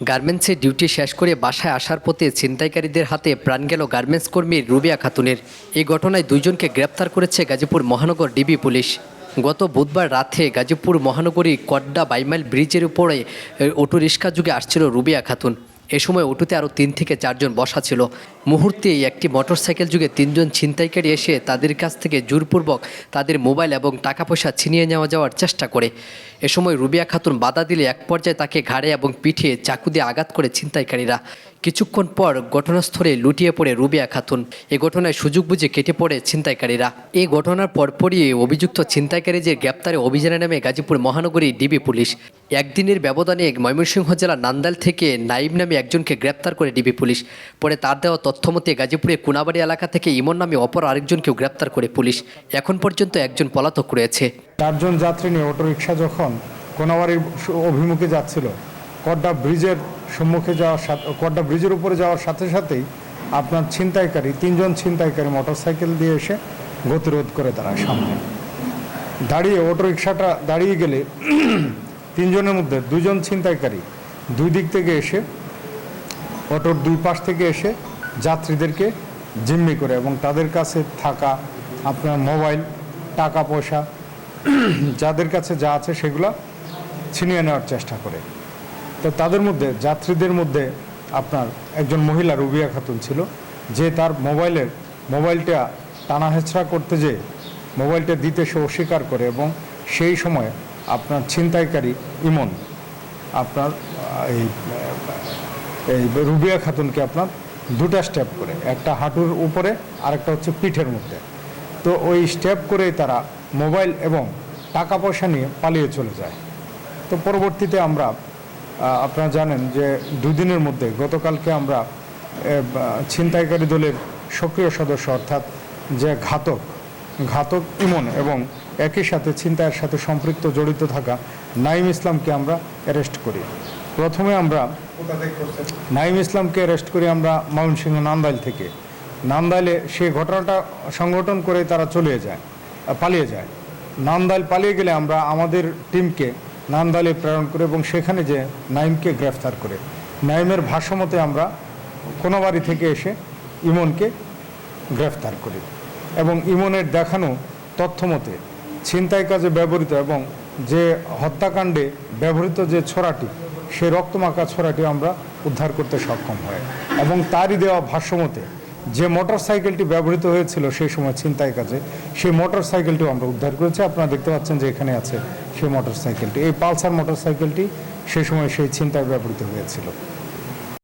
গার্মেন্টসে ডিউটি শেষ করে বাসায় আসার পথে ছিনতাইকারীদের হাতে প্রাণ গেল গার্মেন্টস কর্মী রুবিয়া খাতুনের। এই ঘটনায় দুইজনকে গ্রেপ্তার করেছে গাজীপুর মহানগর ডিবি পুলিশ। গত বুধবার রাতে গাজীপুর মহানগরী কড্ডা বাইমাইল ব্রিজের উপরে অটোরিক্সা যুগে আসছিল রুবিয়া খাতুন। এ সময় অটোতে আরও তিন থেকে চারজন বসা ছিল। মুহূর্তেই একটি মোটরসাইকেল যুগে তিনজন ছিনতাইকারী এসে তাদের কাছ থেকে জোরপূর্বক তাদের মোবাইল এবং টাকা পয়সা ছিনিয়ে নেওয়া যাওয়ার চেষ্টা করে। এ সময় রুবিয়া খাতুন বাধা দিলে এক পর্যায়ে তাকে ঘাড়ে এবং পিঠে চাকু দিয়ে আঘাত করে ছিনতাইকারীরা। কিছুক্ষণ পর ঘটনাস্থলে লুটিয়ে পড়ে রুবিয়া খাতুন। এ ঘটনায় সুযোগ বুঝে কেটে পড়ে ছিনতাইকারীরা। এই ঘটনার পরপরই অভিযুক্ত ছিনতাইকারীদের গ্রেপ্তারে অভিযানে নামে গাজীপুর মহানগরী ডিবি পুলিশ। একদিনের ব্যবধানে ময়মনসিংহ জেলার নান্দাল থেকে নাইম নামে একজনকে গ্রেপ্তার করে ডিবি পুলিশ। পরে তার দেওয়া তথ্য মতে গাজীপুরের কুনাবাড়ি এলাকা থেকে ইমন নামে অপর আরেকজনকেও গ্রেপ্তার করে পুলিশ। এখন পর্যন্ত একজন পলাতক রয়েছে। চারজন যাত্রী নিয়ে অটোরিকশা যখন কোনাবাড়ির অভিমুখে যাচ্ছিল, কড্ডা ব্রিজের সম্মুখে যাওয়ার সাথে কড্ডা ব্রিজের উপরে যাওয়ার সাথে সাথেই আপনার ছিনতাইকারী, তিনজন ছিনতাইকারী মোটরসাইকেল দিয়ে এসে গতিরোধ করে দাঁড়ায় সামনে। দাঁড়িয়ে অটোরিকশাটা দাঁড়িয়ে গেলে তিনজনের মধ্যে দুজন ছিনতাইকারী দুই দিক থেকে এসে, অটোর দুই পাশ থেকে এসে যাত্রীদেরকে জিম্মি করে এবং তাদের কাছে থাকা আপনার মোবাইল, টাকা পয়সা, যাদের কাছে যা আছে সেগুলো ছিনিয়ে নেওয়ার চেষ্টা করে। তো তাদের মধ্যে, যাত্রীদের মধ্যে আপনার একজন মহিলা রুবিয়া খাতুন ছিল, যে তার মোবাইলের, মোবাইলটা টানা হেঁচড়া করতে যেয়ে মোবাইলটা দিতে সে অস্বীকার করে এবং সেই সময় আপনার ছিনতাইকারী ইমন, আপনার এই এই রুবিয়া খাতুনকে আপনার দুটা স্টেপ করে, একটা হাঁটুর উপরে আরেকটা হচ্ছে পিঠের মধ্যে। তো ওই স্টেপ করেই তারা মোবাইল এবং টাকা পয়সা নিয়ে পালিয়ে চলে যায়। তো পরবর্তীতে আমরা আপনারা জানেন যে দুদিনের মধ্যে গতকালকে আমরা ছিনতাইকারী দলের সক্রিয় সদস্য অর্থাৎ যে ঘাতক ঘাতক ইমন এবং একই সাথে ছিনতাইয়ের সাথে সম্পৃক্ত জড়িত থাকা নাইম ইসলামকে আমরা অ্যারেস্ট করি। প্রথমে আমরা নাইম ইসলামকে অ্যারেস্ট করি আমরা ময়মনসিংহ নান্দাইল থেকে। নান্দাইলে সেই ঘটনাটা সংগঠন করে তারা চলে যায়, পালিয়ে যায়। নান্দাইল পালিয়ে গেলে আমরা আমাদের টিমকে নান্দাইলে প্রেরণ করে এবং সেখানে যে নাইমকে গ্রেফতার করে। নাইমের ভাষ্যমতে আমরা কোনো বাড়ি থেকে এসে ইমনকে গ্রেফতার করি এবং ইমনের দেখানো তথ্য মতে ছিনতাই কাজে ব্যবহৃত এবং যে হত্যাকাণ্ডে ব্যবহৃত যে ছোড়াটি সেই রক্তমাখা ছোড়াটি আমরা উদ্ধার করতে সক্ষম হয় এবং তারই দেওয়া ভাষ্যমতে যে মোটর সাইকেলটি ব্যবহৃত হয়েছিল সেই সময় ছিনতাই কাজে, সেই মোটর সাইকেলটিও আমরা উদ্ধার করেছি। আপনারা দেখতে পাচ্ছেন যে এখানে আছে সেই মোটর সাইকেলটি এই পালসার মোটর সাইকেলটি সেই সময় সেই ছিনতাই ব্যবহৃত হয়েছিল।